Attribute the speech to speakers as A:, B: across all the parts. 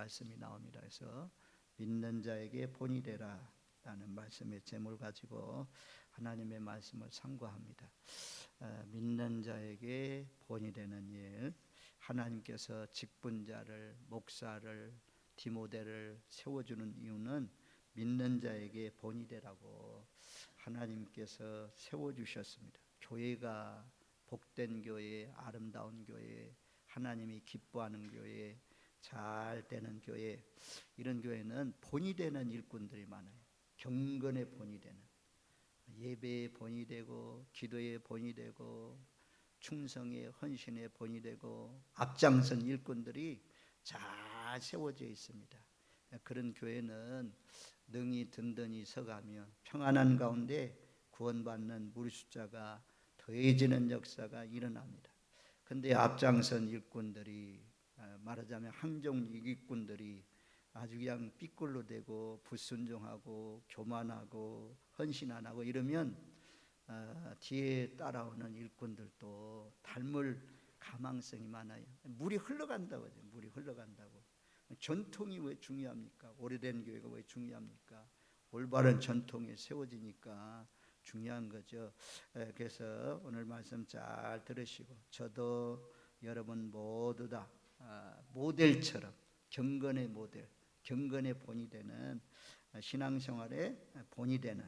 A: 말씀이 나옵니다. 그래서 믿는 자에게 본이 되라 라는 말씀의 제목을 가지고 하나님의 말씀을 상고합니다. 어, 믿는 자에게 본이 되는 일 하나님께서 직분자를 목사를 디모데를 세워주는 이유는 믿는 자에게 본이 되라고 하나님께서 세워주셨습니다. 교회가 복된 교회, 아름다운 교회, 하나님이 기뻐하는 교회, 잘 되는 교회, 이런 교회는 본이 되는 일꾼들이 많아요. 경건의 본이 되는 예배의 본이 되고 기도의 본이 되고 충성의 헌신의 본이 되고 앞장선 일꾼들이 잘 세워져 있습니다. 그런 교회는 능히 든든히 서가며 평안한 가운데 구원받는 무리 숫자가 더해지는 역사가 일어납니다. 근데 앞장선 일꾼들이 아, 말하자면 항종 이기꾼들이 아주 그냥 삐꼴로 되고 불순종하고 교만하고 헌신 안 하고 이러면 어, 뒤에 따라오는 일꾼들도 닮을 가망성이 많아요. 물이 흘러간다고 하죠. 물이 흘러간다고. 전통이 왜 중요합니까? 오래된 교회가 왜 중요합니까? 올바른 전통에 세워지니까 중요한 거죠. 에, 그래서 오늘 말씀 잘 들으시고 저도 여러분 모두 다 아, 모델처럼 경건의 모델, 경건의 본이 되는 신앙생활의 본이 되는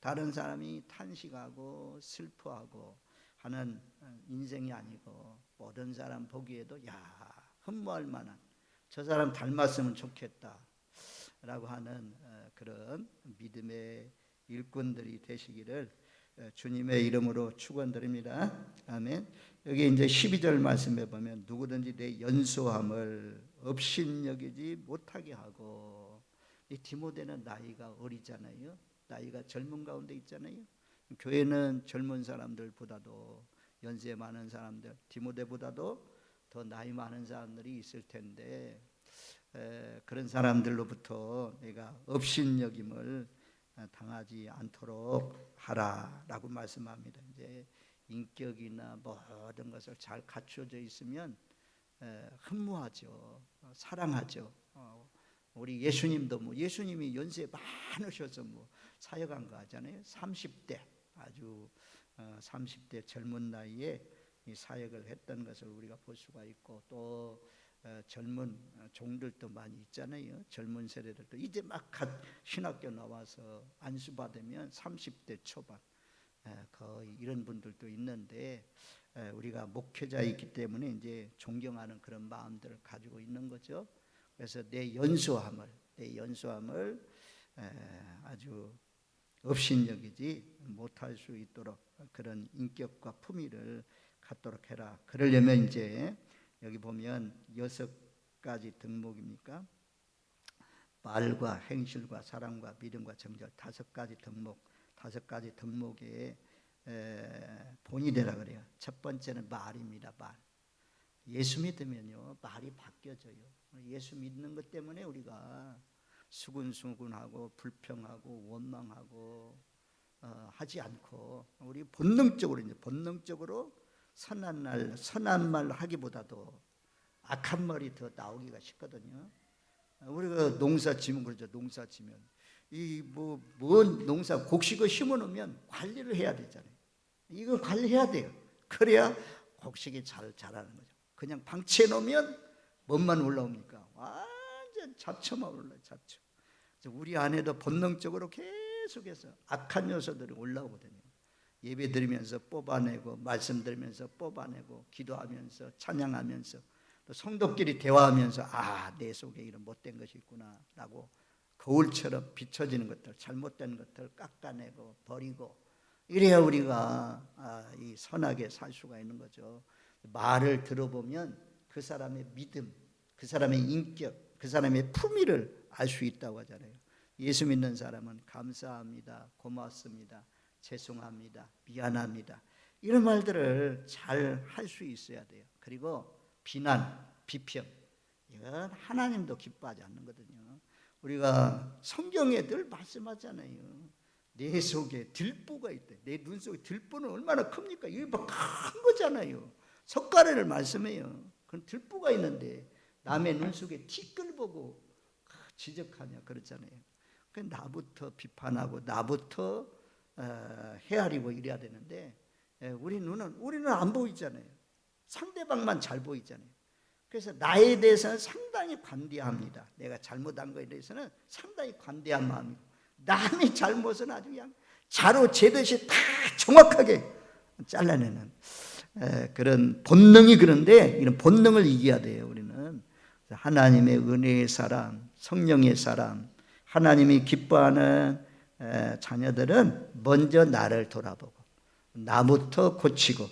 A: 다른 사람이 탄식하고 슬퍼하고 하는 인생이 아니고 모든 사람 보기에도 야 흠모할 만한 저 사람 닮았으면 좋겠다 라고 하는 어, 그런 믿음의 일꾼들이 되시기를 어, 주님의 이름으로 축원드립니다. 아멘. 여기 이제 12절 말씀에 보면 누구든지 내 연소함을 업신여기지 못하게 하고 이 디모데는 나이가 어리잖아요. 나이가 젊은 가운데 있잖아요. 교회는 젊은 사람들보다도 연세 많은 사람들, 디모데보다도 더 나이 많은 사람들이 있을 텐데 에, 그런 사람들로부터 내가 업신여김을 당하지 않도록 하라라고 말씀합니다. 이제 인격이나 모든 것을 잘 갖춰져 있으면 에, 흠모하죠, 어, 사랑하죠. 어, 우리 예수님도 뭐 예수님이 연세 많으셔서 뭐 사역한 거 하잖아요. 30대 아주 어, 30대 젊은 나이에 이 사역을 했던 것을 우리가 볼 수가 있고 또 어, 젊은 어, 종들도 많이 있잖아요. 젊은 세대들도 이제 막갓 신학교 나와서 안수 받으면 30대 초반 에, 거의 이런 분들도 있는데 에, 우리가 목회자이기 때문에 이제 존경하는 그런 마음들을 가지고 있는 거죠. 그래서 내 연소함을 내 연소함을 에, 아주 업신여기지 못할 수 있도록 그런 인격과 품위를 갖도록 해라. 그러려면 이제 여기 보면 여섯 가지 등목입니까? 말과 행실과 사랑과 믿음과 정절 다섯 가지 등목 다섯 가지 에, 본이 되라 그래요. 첫 번째는 말입니다. 말. 예수 믿으면요 말이 바뀌어져요. 예수 믿는 것 때문에 우리가 수근수근하고 불평하고 원망하고 어, 하지 않고 우리 본능적으로 이제 본능적으로 선한 날 선한 말 하기보다도 악한 말이 더 나오기가 쉽거든요. 우리가 농사 지면 그러죠. 농사 지면 이뭐뭔 농사 곡식을 심어 놓으면 관리를 해야 되잖아요. 이거 관리해야 돼요. 그래야 곡식이 잘 자라는 거죠. 그냥 방치해 놓으면 뭐만 올라옵니까? 완전 잡초만 올라요. 잡초. 우리 안에도 본능적으로 계속해서 악한 요소들이 올라오거든요. 예배 드리면서 뽑아내고 말씀 들으면서 뽑아내고 기도하면서 찬양하면서 또 성도끼리 대화하면서 아 내 속에 이런 못된 것이 있구나라고 거울처럼 비춰지는 것들 잘못된 것들 깎아내고 버리고 이래야 우리가 아, 이 선하게 살 수가 있는 거죠. 말을 들어보면 그 사람의 믿음, 그 사람의 인격, 그 사람의 품위를 알 수 있다고 하잖아요. 예수 믿는 사람은 감사합니다, 고맙습니다, 죄송합니다, 미안합니다. 이런 말들을 잘 할 수 있어야 돼요. 그리고 비난, 비평 이건 하나님도 기뻐하지 않는 거거든요. 우리가 성경에 늘 말씀하잖아요. 내 속에 들보가 있대. 내 눈 속에 들보는 얼마나 큽니까? 이게 뭐큰 거잖아요. 석가래를 말씀해요. 그런 들보가 있는데 남의 눈 속에 티끌 보고 지적하냐 그렇잖아요. 그 나부터 비판하고 나부터 어, 헤아리고 이래야 되는데 예, 우리 눈은 우리는 안 보이잖아요. 상대방만 잘 보이잖아요. 그래서 나에 대해서는 상당히 관대합니다. 내가 잘못한 거에 대해서는 상당히 관대한 마음이고 남의 잘못은 아주 그냥 자로 재듯이 다 정확하게 잘라내는 에, 그런 본능이 그런데 이런 본능을 이겨야 돼요. 우리는 하나님의 은혜의 사람, 성령의 사람, 하나님이 기뻐하는 에, 자녀들은 먼저 나를 돌아보고 나부터 고치고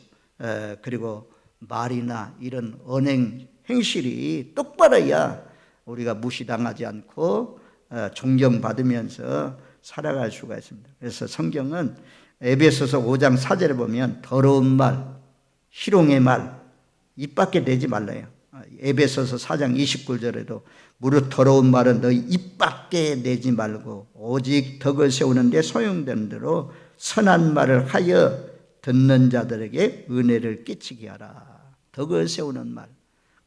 A: 에, 그리고 말이나 이런 언행 행실이 똑바로야 우리가 무시당하지 않고 어, 존경받으면서 살아갈 수가 있습니다. 그래서 성경은 에베소서 5장 4절에 보면 더러운 말, 희롱의 말, 입 밖에 내지 말라요. 아, 에베소서 4장 29절에도 무릇 더러운 말은 너희 입 밖에 내지 말고 오직 덕을 세우는데 소용되는 대로 선한 말을 하여 듣는 자들에게 은혜를 끼치게 하라. 덕을 세우는 말.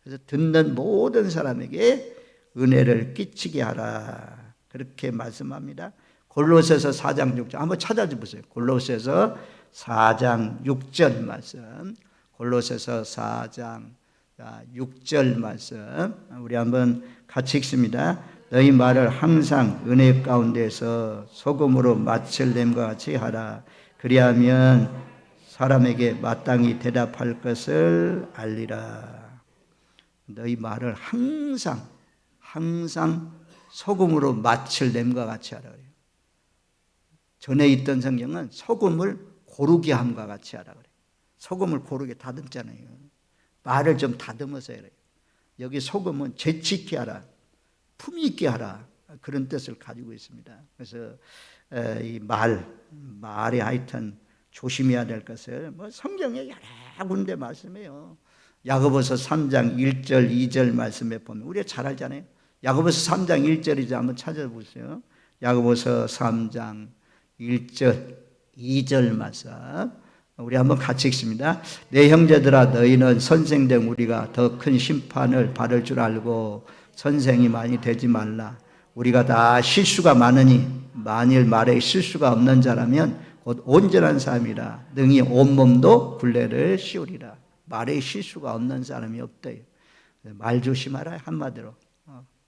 A: 그래서 듣는 모든 사람에게 은혜를 끼치게 하라. 그렇게 말씀합니다. 골로새서 4장 6절 한번 찾아보세요. 골로새서 4장 6절 말씀. 골로새서 4장 6절 말씀. 우리 한번 같이 읽습니다. 너희 말을 항상 은혜 가운데서 소금으로 마칠 냄과 같이 하라. 그리하면 사람에게 마땅히 대답할 것을 알리라. 너희 말을 항상 항상 소금으로 마칠 냄과 같이 하라 그래요. 전에 있던 성경은 소금을 고르게 함과 같이 하라 그래요. 소금을 고르게 다듬잖아요. 말을 좀 다듬어서 해요. 여기 소금은 재치 있게 하라, 품위 있게 하라 그런 뜻을 가지고 있습니다. 그래서 이 말, 말이 하여튼 조심해야 될 것을 뭐 성경에 여러 군데 말씀해요. 야고보서 3장 1절, 2절 말씀에 보면 우리가 잘 알잖아요. 야고보서 3장 1절이죠. 한번 찾아보세요. 야고보서 3장 1절, 2절 말씀. 우리 한번 같이 읽습니다. 내 형제들아 너희는 선생된 우리가 더 큰 심판을 받을 줄 알고 선생이 많이 되지 말라. 우리가 다 실수가 많으니 만일 말에 실수가 없는 자라면 곧 온전한 사람이라 능히 온몸도 굴레를 씌우리라. 말에 실수가 없는 사람이 없대요. 말 조심하라 한마디로.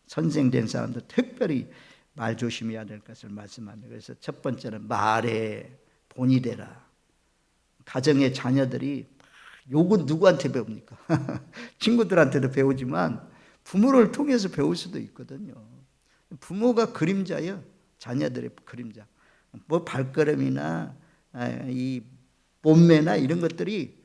A: 선생된 사람도 특별히 말 조심해야 될 것을 말씀합니다. 그래서 첫 번째는 말의 본이 되라. 가정의 자녀들이 욕은 누구한테 배웁니까? 친구들한테도 배우지만 부모를 통해서 배울 수도 있거든요. 부모가 그림자예요. 자녀들의 그림자. 뭐 발걸음이나 이 몸매나 이런 것들이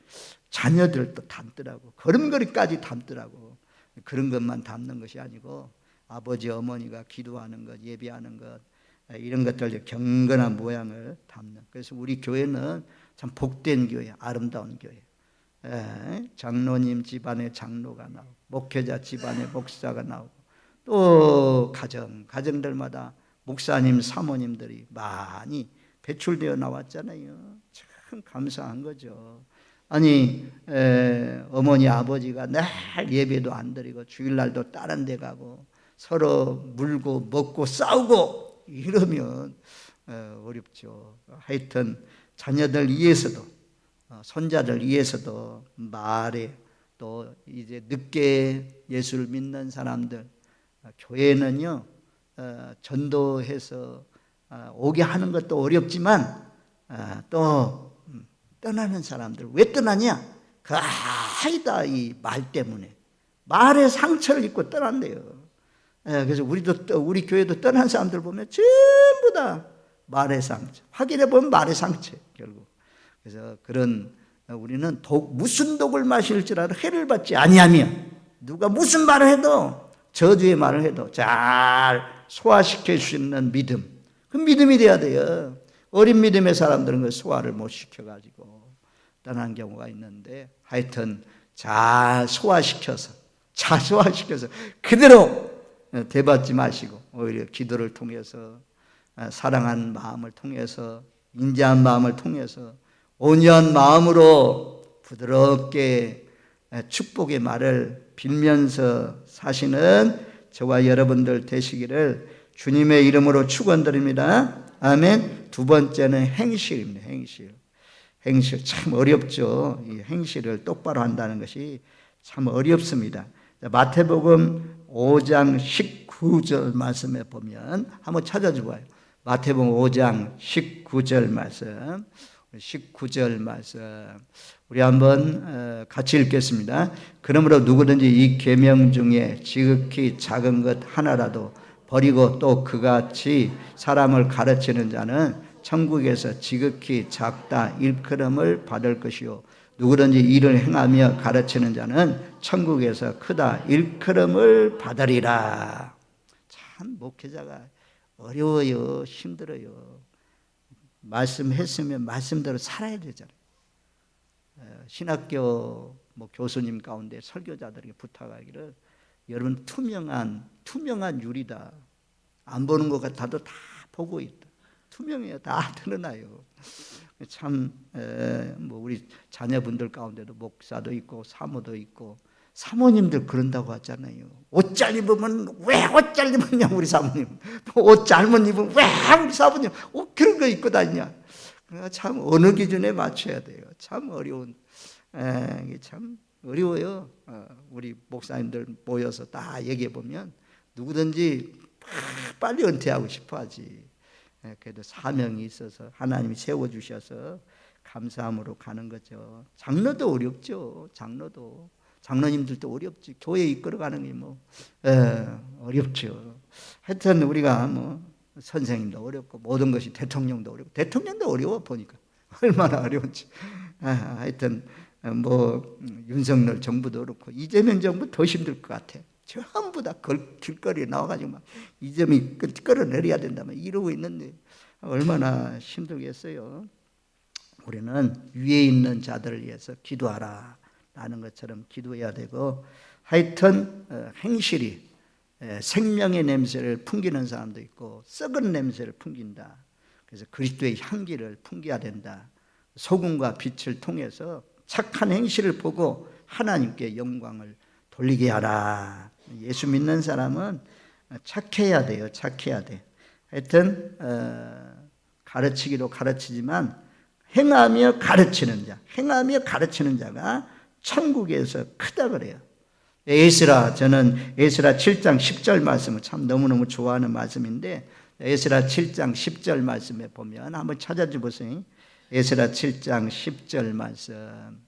A: 자녀들도 담더라고. 걸음걸이까지 담더라고. 그런 것만 담는 것이 아니고 아버지 어머니가 기도하는 것, 예배하는 것 이런 것들 경건한 모양을 담는. 그래서 우리 교회는 참 복된 교회, 아름다운 교회. 에, 장로님 집안에 장로가 나오고 목회자 집안에 목사가 나오고 또 가정, 가정들마다 목사님, 사모님들이 많이 배출되어 나왔잖아요. 참 감사한 거죠. 아니 에, 어머니 아버지가 늘 예배도 안 드리고 주일날도 다른 데 가고 서로 물고 먹고 싸우고 이러면 어렵죠. 하여튼 자녀들 위해서도 어, 손자들 위해서도 말에 또 이제 늦게 예수를 믿는 사람들 어, 교회는요 어, 전도해서 오게 하는 것도 어렵지만 또 음, 떠나는 사람들 왜 떠나냐? 그 아이다 이 말 때문에 말에 상처를 입고 떠난대요. 예, 그래서 우리도 우리 교회도 떠난 사람들 보면 전부 다 말의 상처. 확인해 보면 말의 상처 결국. 그래서 그런 우리는 독, 무슨 독을 마실지라도 해를 받지 아니하며 누가 무슨 말을 해도 저주의 말을 해도 잘 소화시킬 수 있는 믿음. 그 믿음이 돼야 돼요. 어린 믿음의 사람들은 그 소화를 못 시켜가지고 떠난 경우가 있는데 하여튼 잘 소화시켜서 잘 소화시켜서 그대로 어, 대받지 마시고 오히려 기도를 통해서 어, 사랑한 마음을 통해서 인자한 마음을 통해서 온유한 마음으로 부드럽게 어, 축복의 말을 빌면서 사시는 저와 여러분들 되시기를 주님의 이름으로 축원드립니다. 아멘. 두 번째는 행실입니다. 행실. 행실 참 어렵죠. 이 행실을 똑바로 한다는 것이 참 어렵습니다. 자, 마태복음 5장 19절 말씀에 보면 한번 찾아줘봐요. 마태복음 5장 19절 말씀. 19절 말씀. 우리 한번 어, 같이 읽겠습니다. 그러므로 누구든지 이 계명 중에 지극히 작은 것 하나라도 버리고 또 그같이 사람을 가르치는 자는 천국에서 지극히 작다 일컬음을 받을 것이요 누구든지 일을 행하며 가르치는 자는 천국에서 크다 일컬음을 받으리라. 참 목회자가 어려워요, 힘들어요. 말씀했으면 말씀대로 살아야 되잖아요. 어, 신학교 뭐 교수님 가운데 설교자들에게 부탁하기를 여러분 투명한 투명한 유리다. 안 보는 것 같아도 다 보고 있다. 투명해요. 다 드러나요. 참 뭐 우리 자녀분들 가운데도 목사도 있고 사모도 있고 사모님들 그런다고 하잖아요. 옷 잘 입으면 왜 옷 잘 입었냐 우리 사모님. 옷 잘못 입으면 왜 우리 사모님 옷 그런 거 입고 다니냐. 그러니까 참 어느 기준에 맞춰야 돼요. 참 어려운 에, 이게 참 어려워요. 어, 우리 목사님들 모여서 다 얘기해 보면 누구든지 빨리 은퇴하고 싶어하지. 에, 그래도 사명이 있어서 하나님이 세워 주셔서 감사함으로 가는 거죠. 장로도 어렵죠. 장로도 장로님들도 어렵지. 교회 이끌어가는 게 뭐 어렵죠. 하여튼 우리가 뭐 선생님도 어렵고 모든 것이 대통령도 어렵고 대통령도 어려워 보니까 얼마나 어려운지. 아, 하여튼 뭐 윤석열 정부도 그렇고 이재명 정부 더 힘들 것 같아. 전부 다 길거리에 나와가지고 막 이 점이 끌어내려야 된다면 이러고 있는데 얼마나 힘들겠어요. 우리는 위에 있는 자들을 위해서 기도하라. 라는 것처럼 기도해야 되고 하여튼 어, 행실이 생명의 냄새를 풍기는 사람도 있고 썩은 냄새를 풍긴다. 그래서 그리스도의 향기를 풍겨야 된다. 소금과 빛을 통해서 착한 행실을 보고 하나님께 영광을 돌리게 하라. 예수 믿는 사람은 착해야 돼요. 착해야 돼. 하여튼 어, 가르치기로 가르치지만 행하며 가르치는 자, 행하며 가르치는 자가 천국에서 크다 그래요. 에스라 저는 에스라 7장 10절 말씀을 참 너무너무 좋아하는 말씀인데 에스라 7장 10절 말씀에 보면 한번 찾아줘 보세요. 에스라 7장 10절 말씀.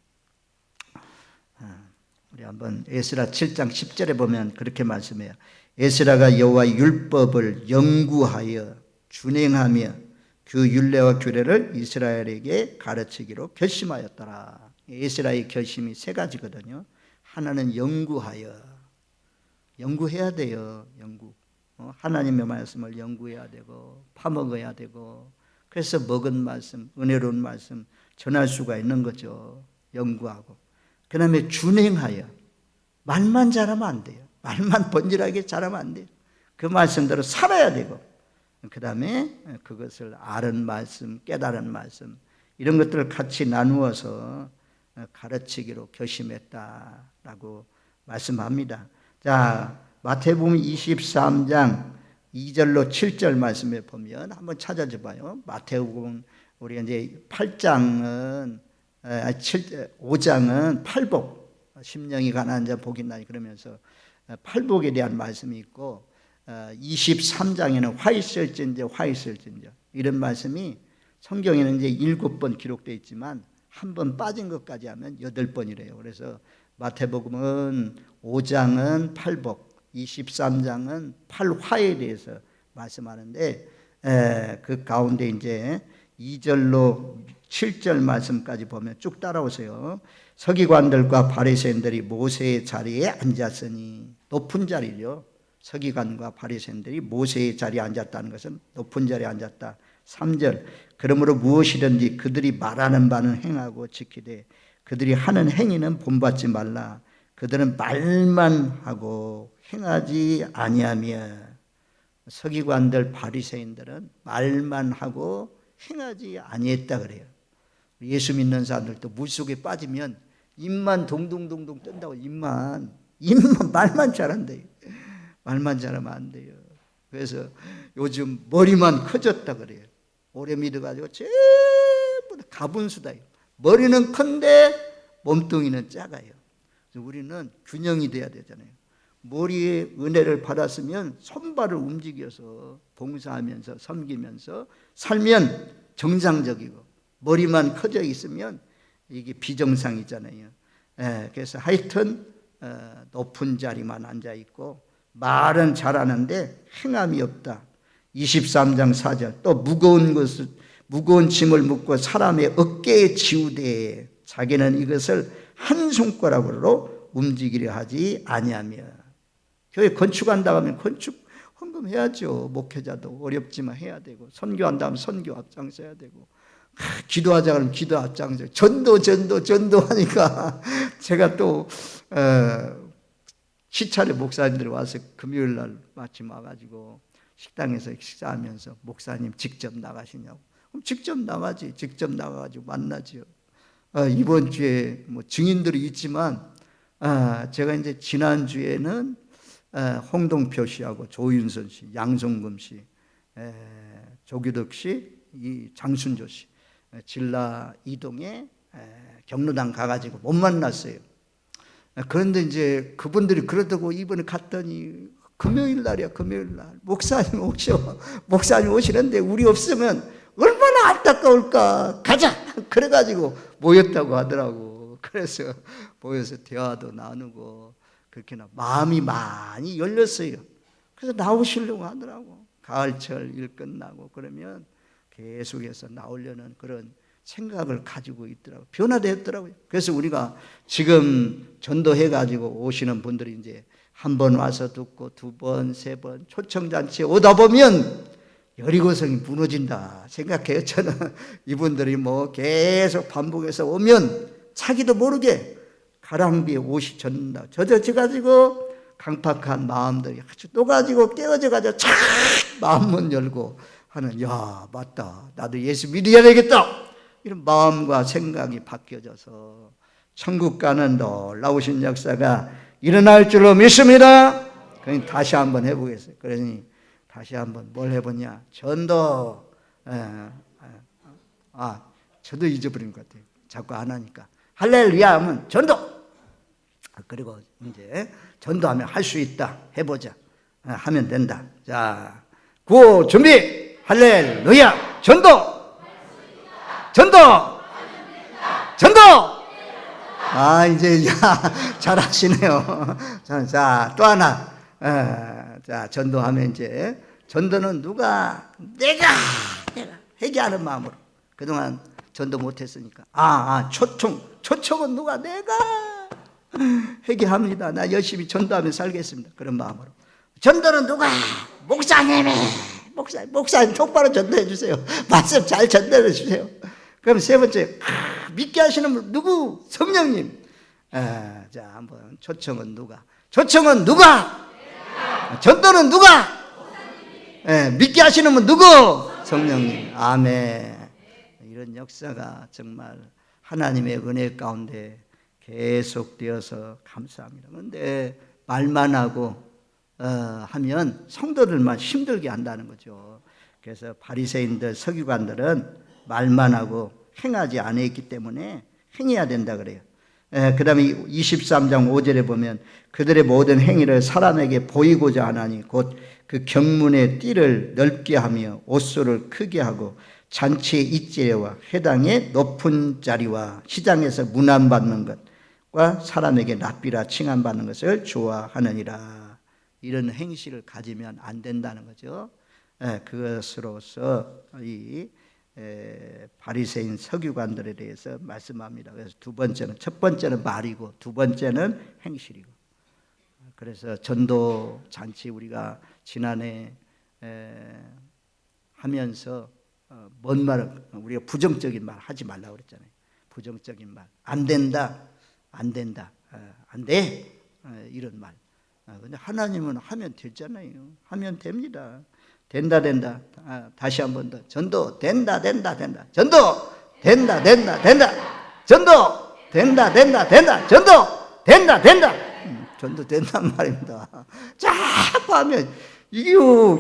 A: 아, 우리 한번 에스라 7장 10절에 보면 그렇게 말씀해요. 에스라가 여호와 율법을 연구하여 준행하며 그 율례와 규례를 이스라엘에게 가르치기로 결심하였더라. 에스라의 결심이 세 가지거든요. 하나는 연구하여 연구해야 돼요. 연구. 어, 하나님의 말씀을 연구해야 되고 파먹어야 되고 그래서 먹은 말씀, 은혜로운 말씀 전할 수가 있는 거죠. 연구하고. 그 다음에 준행하여 말만 잘하면 안 돼요. 말만 번질하게 잘하면 안 돼요. 그 말씀대로 살아야 되고 그 다음에 그것을 아는 말씀, 깨달은 말씀 이런 것들을 같이 나누어서 가르치기로 결심했다라고 말씀합니다. 자, 마태복음 23장 2절로 7절 말씀에 보면 한번 찾아줘 봐요. 마태복음 우리 이제 8장은 7, 5장은 팔복 심령이 가난한 자 복이 나니 그러면서 팔복에 대한 말씀이 있고 23장에는 화 있을진저 화 있을진저 이런 말씀이 성경에는 이제 일곱 번 기록되어 있지만 한 번 빠진 것까지 하면 여덟 번이래요. 그래서 마태복음은 5장은 팔복, 23장은 팔화에 대해서 말씀하는데 에, 그 가운데 이제 2절로 7절 말씀까지 보면 쭉 따라오세요. 서기관들과 바리새인들이 모세의 자리에 앉았으니 높은 자리죠. 서기관과 바리새인들이 모세의 자리에 앉았다는 것은 높은 자리에 앉았다. 3절 그러므로 무엇이든지 그들이 말하는 바는 행하고 지키되 그들이 하는 행위는 본받지 말라. 그들은 말만 하고 행하지 아니하며 서기관들 바리새인들은 말만 하고 행하지 아니했다 그래요. 예수 믿는 사람들도 물 속에 빠지면 입만 동동동동 뜬다고 입만 입만 말만 잘한대요. 말만 잘하면 안 돼요. 그래서 요즘 머리만 커졌다 그래요. 오래 믿어가지고 전부 다 가분수다. 머리는 큰데 몸뚱이는 작아요. 그래서 우리는 균형이 돼야 되잖아요. 머리에 은혜를 받았으면 손발을 움직여서 봉사하면서 섬기면서 살면 정상적이고 머리만 커져 있으면 이게 비정상이잖아요. 예, 그래서 하여튼 어, 높은 자리만 앉아 있고 말은 잘하는데 행함이 없다. 23장 4절 또 무거운 것을 무거운 짐을 묻고 사람의 어깨에 지우되 자기는 이것을 한 손가락으로 움직이려 하지 아니하며 교회 건축한다 하면 건축 헌금해야죠. 목회자도 어렵지만 해야 되고 선교한다 하면 선교 앞장서야 되고 하, 기도하자 그러면 기도 앞장서 전도 전도 전도 하니까 제가 또 어, 시찰에 목사님들이 와서 금요일 날 마침 와가지고 식당에서 식사하면서 목사님 직접 나가시냐고. 그럼 직접 나가지. 직접 나가가지고 만나죠 어, 이번 주에 뭐 증인들이 있지만 아, 제가 이제 지난 주에는 에, 홍동표 씨하고 조윤선 씨, 양성금 씨, 에, 조규덕 씨, 이 장순조 씨, 에, 진라 이동에 에, 경로당 가가지고 못 만났어요. 에, 그런데 이제 그분들이 그러다고 이번에 갔더니 금요일 날이야 금요일 날 목사님 오셔 목사님 오시는데 우리 없으면 얼마나 안타까울까 가자 그래가지고 모였다고 하더라고 그래서 모여서 대화도 나누고 그렇게나 마음이 많이 열렸어요. 그래서 나오시려고 하더라고. 가을철 일 끝나고 그러면 계속해서 나오려는 그런 생각을 가지고 있더라고. 변화되었더라고요. 그래서 우리가 지금 전도해 가지고 오시는 분들이 이제 한 번 와서 듣고 두 번, 세 번 초청잔치에 오다 보면 여리고성이 무너진다 생각해요. 저는 이분들이 뭐 계속 반복해서 오면 자기도 모르게 가랑비에 옷이 젖는다. 젖어져 가지고 강팍한 마음들이 아주 녹아지고 깨어져 가지고 착 마음문 열고 하는 야 맞다 나도 예수 믿어야 되겠다 이런 마음과 생각이 바뀌어져서 천국 가는 놀라우신 역사가 일어날 줄로 믿습니다. 그러니 다시 한번 해보겠어요. 그러니 다시 한번 뭘 해보냐 전도 아 저도 잊어버린 것 같아요. 자꾸 안 하니까 할렐루야 하면 전도 그리고 이제 전도하면 할 수 있다. 해보자. 어, 하면 된다. 자, 구호 준비. 할렐루야. 전도. 전도. 전도. 아, 이제, 야, 잘하시네요. 자, 자, 또 하나. 어, 자, 전도하면 이제, 전도는 누가, 내가, 내가, 회개하는 마음으로. 그동안 전도 못했으니까. 아, 아, 초청. 초청은 누가, 내가. 회개합니다. 나 열심히 전도하며 살겠습니다. 그런 마음으로. 전도는 누가? 목사님이. 목사, 목사님 똑바로 전도해 주세요. 말씀 잘 전달해 주세요. 그럼 세 번째, 아, 믿게 하시는 분 누구? 성령님. 아, 자, 한번 초청은 누가? 초청은 누가? 전도는 누가? 예, 믿게 하시는 분 누구? 성령님. 아멘. 이런 역사가 정말 하나님의 은혜 가운데 계속되어서 감사합니다. 그런데 말만 하고 어, 하면 성도들만 힘들게 한다는 거죠. 그래서 바리새인들, 서기관들은 말만 하고 행하지 않았기 때문에 행해야 된다 그래요. 그 다음에 23장 5절에 보면 그들의 모든 행위를 사람에게 보이고자 하나니 곧 그 경문의 띠를 넓게 하며 옷소를 크게 하고 잔치의 입제와 회당의 높은 자리와 시장에서 문안받는 것과 사람에게 납비라 칭함받는 것을 좋아하느니라 이런 행실을 가지면 안 된다는 거죠. 예, 그것으로서 이 바리새인 서기관들에 대해서 말씀합니다. 그래서 두 번째는 첫 번째는 말이고 두 번째는 행실이고. 그래서 전도 잔치 우리가 지난해 하면서 어, 뭔 말을 우리가 부정적인 말 하지 말라고 그랬잖아요. 부정적인 말 안 된다. 안 된다. 어, 안 돼. 어, 이런 말. 근데 하나님은 하면 되잖아요. 하면 됩니다. 된다, 된다. 아, 다시 한 번 더. 전도, 된다, 된다, 된다. 전도, 된다, 된다, 된다. 전도, 된다, 된다, 된다. 전도, 된다, 된다. 음. 전도 된단 말입니다. 자꾸 하면 이게요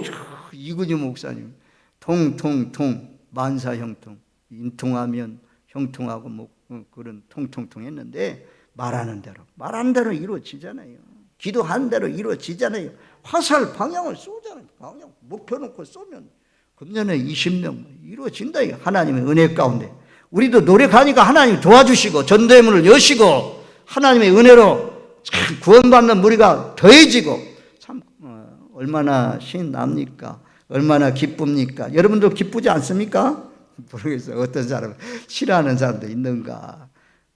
A: 이근희 목사님 통통통 만사 형통 인통하면 형통하고 뭐 어, 그런 통통통 했는데 말하는 대로 말하는 대로 이루어지잖아요. 기도하는 대로 이루어지잖아요. 화살 방향을 쏘잖아요. 방향 목표 놓고 쏘면 금년에 20명 이루어진다. 하나님의 은혜 가운데 우리도 노력하니까 하나님 도와주시고 전대문을 여시고 하나님의 은혜로 참 구원받는 무리가 더해지고 참 어, 얼마나 신 납니까? 얼마나 기쁩니까? 여러분도 기쁘지 않습니까? 모르겠어요. 어떤 사람 싫어하는 사람도 있는가?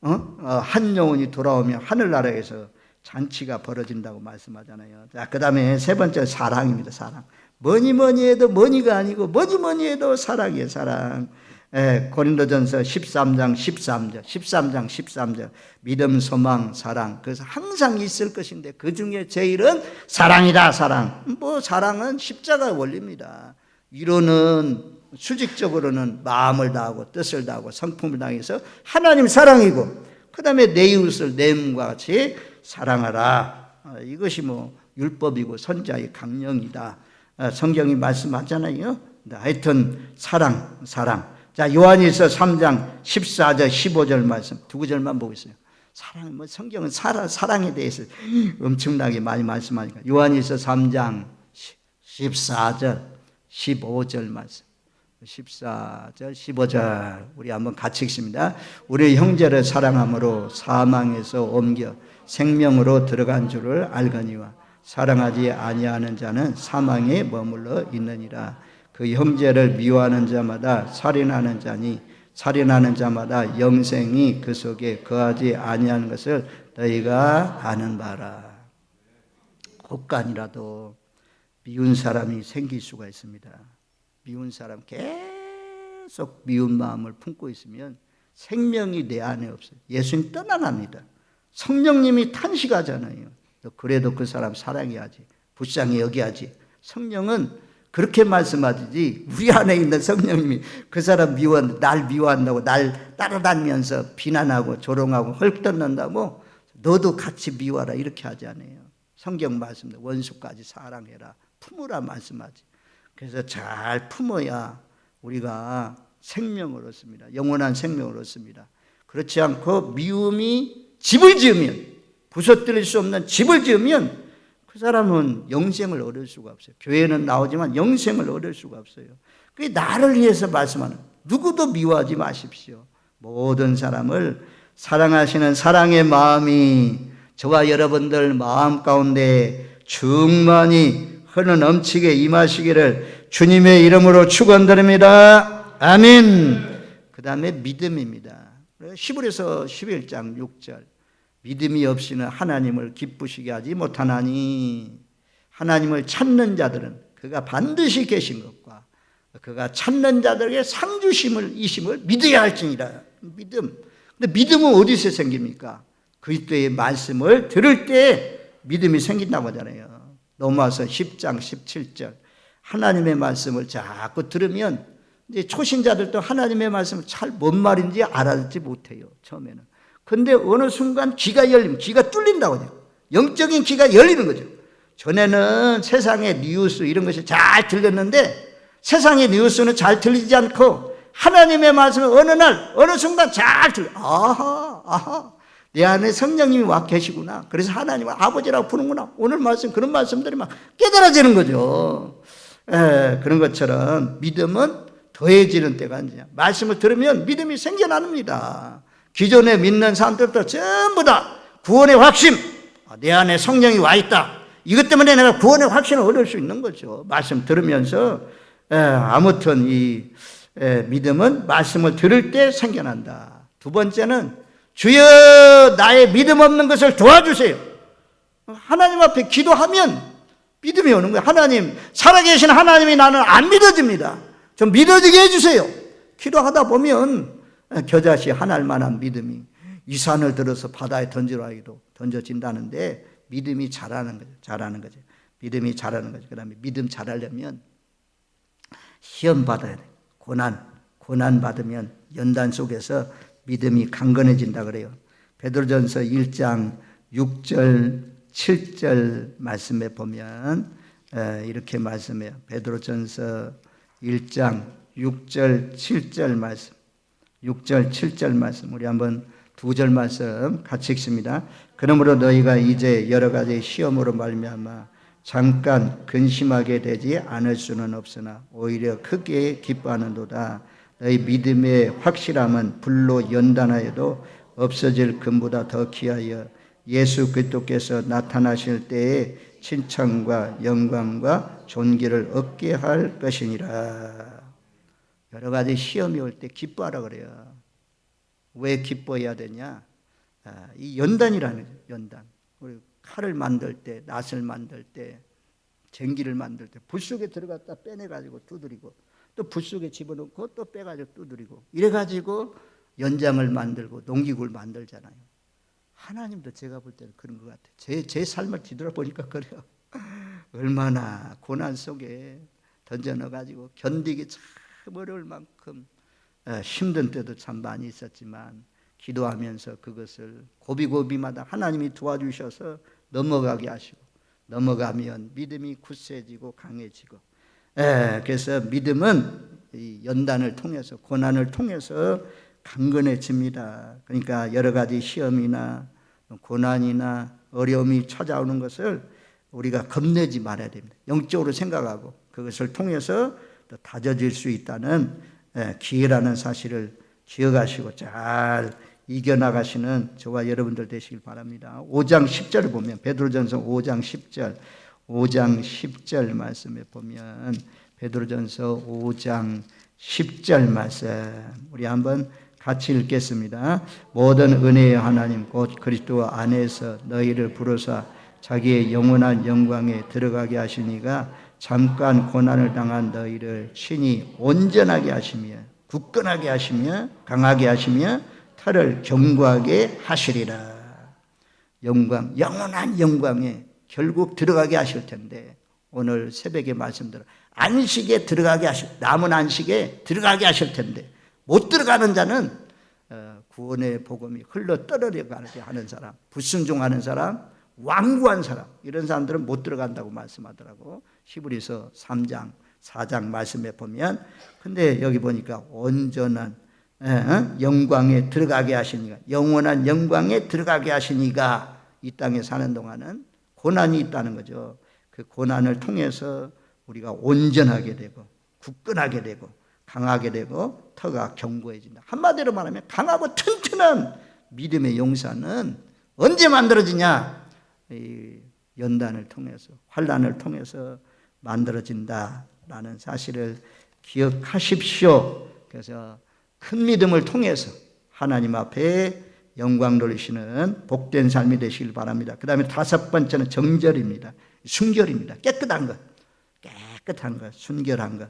A: 어? 어, 한 영혼이 돌아오면 하늘나라에서 잔치가 벌어진다고 말씀하잖아요. 자, 그 다음에 세 번째 사랑입니다. 사랑. 뭐니 뭐니 해도 뭐니가 아니고 뭐니 뭐니 해도 사랑이에요. 사랑. 예, 고린도전서 13장 13절, 13장 13절. 믿음, 소망, 사랑. 그래서 항상 있을 것인데 그 중에 제일은 사랑이다, 사랑. 뭐 사랑은 십자가 원리입니다. 이론은 수직적으로는 마음을 다하고 뜻을 다하고 성품을 다해서 하나님 사랑이고 그 다음에 내 이웃을 내 몸과 같이 사랑하라. 아, 이것이 뭐 율법이고 선자의 강령이다. 아, 성경이 말씀하잖아요. 근데 하여튼 사랑, 사랑. 자, 요한일서 3장 14절 15절 말씀 두 구절만 보겠어요. 사랑 뭐 성경은 사랑, 사랑에 대해서 엄청나게 많이 말씀하니까 요한일서 3장 14절 15절 말씀 14절 15절 우리 한번 같이 읽습니다. 우리 형제를 사랑함으로 사망에서 옮겨 생명으로 들어간 줄을 알거니와 사랑하지 아니하는 자는 사망에 머물러 있느니라. 그 형제를 미워하는 자마다 살인하는 자니 살인하는 자마다 영생이 그 속에 거하지 아니하는 것을 너희가 아는 바라. 혹간이라도 미운 사람이 생길 수가 있습니다. 미운 사람 계속 미운 마음을 품고 있으면 생명이 내 안에 없어요. 예수님 떠나납니다. 성령님이 탄식하잖아요. 그래도 그 사람 사랑해야지. 불쌍히 여겨야지. 성령은 그렇게 말씀하지 우리 안에 있는 성령님이 그 사람 미워 날 미워한다고 날 따라다니면서 비난하고 조롱하고 헐떡는다고 너도 같이 미워라 이렇게 하지 않아요. 성경 말씀대 원수까지 사랑해라 품으라 말씀하지. 그래서 잘 품어야 우리가 생명을 얻습니다. 영원한 생명을 얻습니다. 그렇지 않고 미움이 집을 지으면 부서뜨릴 수 없는 집을 지으면 그 사람은 영생을 얻을 수가 없어요. 교회는 나오지만 영생을 얻을 수가 없어요. 그게 나를 위해서 말씀하는 누구도 미워하지 마십시오. 모든 사람을 사랑하시는 사랑의 마음이 저와 여러분들 마음 가운데 충만히 흐르 넘치게 임하시기를 주님의 이름으로 축원드립니다. 아멘. 그 다음에 믿음입니다. 시브에서 11장 6절. 믿음이 없이는 하나님을 기쁘시게 하지 못하나니 하나님을 찾는 자들은 그가 반드시 계신 것과 그가 찾는 자들에게 상주심을 이심을 믿어야 할지니라. 믿음. 근데 믿음은 어디서 생깁니까? 그리스도의 말씀을 들을 때 믿음이 생긴다고 하잖아요. 로마서 10장 17절. 하나님의 말씀을 자꾸 들으면 이제 초신자들도 하나님의 말씀을 잘 뭔 말인지 알아듣지 못해요. 처음에는. 근데 어느 순간 귀가 열리면 귀가 뚫린다고 해요. 영적인 귀가 열리는 거죠. 전에는 세상의 뉴스 이런 것이 잘 들렸는데 세상의 뉴스는 잘 들리지 않고 하나님의 말씀을 어느 날 어느 순간 잘 들려. 아하, 아하. 내 안에 성령님이 와 계시구나. 그래서 하나님을 아버지라고 부르구나. 오늘 말씀 그런 말씀들이 막 깨달아지는 거죠. 에, 그런 것처럼 믿음은 더해지는 때가 아니냐. 말씀을 들으면 믿음이 생겨납니다. 기존에 믿는 사람들도 전부 다 구원의 확신. 아, 내 안에 성령이 와 있다. 이것 때문에 내가 구원의 확신을 얻을 수 있는 거죠. 말씀 들으면서 에, 아무튼 이 에, 믿음은 말씀을 들을 때 생겨난다. 두 번째는 주여 나의 믿음 없는 것을 도와주세요. 하나님 앞에 기도하면 믿음이 오는 거예요. 하나님 살아계신 하나님이 나는 안 믿어집니다. 좀 믿어지게 해주세요. 기도하다 보면 겨자씨 하나일 만한 믿음이 이 산을 들어서 바다에 던지라 해도 던져진다는데 믿음이 자라는 거죠. 자라는 거죠. 믿음이 자라는 거죠. 그 다음에 믿음 자라려면 시험 받아야 돼. 고난 고난 받으면 연단 속에서 믿음이 강건해진다 그래요. 베드로전서 1장 6절 7절 말씀에 보면 에, 이렇게 말씀해요. 베드로전서 1장 6절 7절 말씀. 6절 7절 말씀 우리 한번 두 절 말씀 같이 읽습니다. 그러므로 너희가 이제 여러 가지 시험으로 말미암아 잠깐 근심하게 되지 않을 수는 없으나 오히려 크게 기뻐하는도다. 너희 믿음의 확실함은 불로 연단하여도 없어질 금보다 더 귀하여 예수 그리스도께서 나타나실 때에 칭찬과 영광과 존귀를 얻게 할 것이니라. 여러 가지 시험이 올 때 기뻐하라 그래요. 왜 기뻐해야 되냐? 아, 이 연단이라는 거죠, 연단. 우리 칼을 만들 때, 낫을 만들 때, 쟁기를 만들 때, 불 속에 들어갔다 빼내가지고 두드리고, 또 불 속에 집어넣고 또 빼가지고 두드리고, 이래가지고 연장을 만들고 농기구를 만들잖아요. 하나님도 제가 볼 때는 그런 것 같아요. 제, 제 삶을 뒤돌아보니까 그래요. 얼마나 고난 속에 던져 넣어가지고 견디기 참 어려울 만큼 에, 힘든 때도 참 많이 있었지만 기도하면서 그것을 고비고비마다 하나님이 도와주셔서 넘어가게 하시고 넘어가면 믿음이 굳세지고 강해지고 에, 그래서 믿음은 이 연단을 통해서 고난을 통해서 강건해집니다. 그러니까 여러 가지 시험이나 고난이나 어려움이 찾아오는 것을 우리가 겁내지 말아야 됩니다. 영적으로 생각하고 그것을 통해서 또 다져질 수 있다는 예, 기회라는 사실을 기억하시고 잘 이겨나가시는 저와 여러분들 되시길 바랍니다. 5장 10절을 보면 베드로전서 5장 10절 5장 10절 말씀에 보면 베드로전서 5장 10절 말씀 우리 한번 같이 읽겠습니다. 모든 은혜의 하나님 곧 그리스도 안에서 너희를 부르사 자기의 영원한 영광에 들어가게 하시니가 잠깐 고난을 당한 너희를 친히 온전하게 하시며 굳건하게 하시며 강하게 하시며 털을 견고하게 하시리라. 영광, 영원한 영광에 결국 들어가게 하실 텐데 오늘 새벽에 말씀대로 안식에 들어가게 하실 남은 안식에 들어가게 하실 텐데 못 들어가는 자는 어, 구원의 복음이 흘러 떨어져가게 하는 사람, 불순종하는 사람, 완고한 사람 이런 사람들은 못 들어간다고 말씀하더라고 히브리서 3장 4장 말씀에 보면 근데 여기 보니까 온전한 에, 어? 영광에 들어가게 하시니까 영원한 영광에 들어가게 하시니까 이 땅에 사는 동안은 고난이 있다는 거죠. 그 고난을 통해서 우리가 온전하게 되고 굳건하게 되고 강하게 되고 터가 견고해진다. 한마디로 말하면 강하고 튼튼한 믿음의 용사는 언제 만들어지냐? 이 연단을 통해서 환란을 통해서 만들어진다라는 사실을 기억하십시오. 그래서 큰 믿음을 통해서 하나님 앞에 영광 돌리시는 복된 삶이 되시길 바랍니다. 그 다음에 다섯 번째는 정절입니다. 순결입니다. 깨끗한 것. 깨끗한 것. 순결한 것.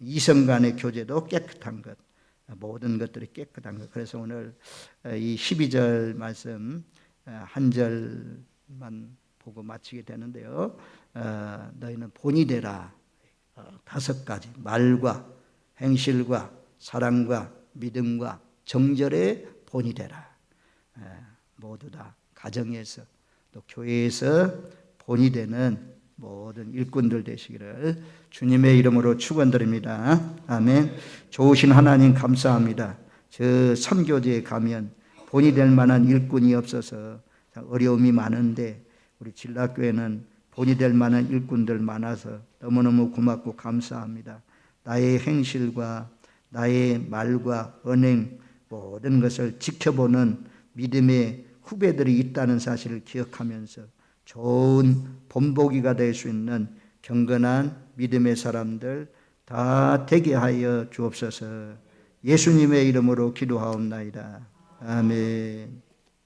A: 이성 간의 교제도 깨끗한 것. 모든 것들이 깨끗한 것. 그래서 오늘 이 12절 말씀 한 절만 보고 마치게 되는데요. 어, 너희는 본이 되라. 어, 다섯 가지 말과 행실과 사랑과 믿음과 정절의 본이 되라. 모두 다 가정에서 또 교회에서 본이 되는 모든 일꾼들 되시기를 주님의 이름으로 축원드립니다. 아멘. 좋으신 하나님 감사합니다. 저 선교지에 가면 본이 될 만한 일꾼이 없어서 어려움이 많은데 우리 진락교회는 본이 될 만한 일꾼들 많아서 너무너무 고맙고 감사합니다. 나의 행실과 나의 말과 언행 모든 것을 지켜보는 믿음의 후배들이 있다는 사실을 기억하면서 좋은 본보기가 될 수 있는 경건한 믿음의 사람들 다 되게 하여 주옵소서 예수님의 이름으로 기도하옵나이다. 아멘.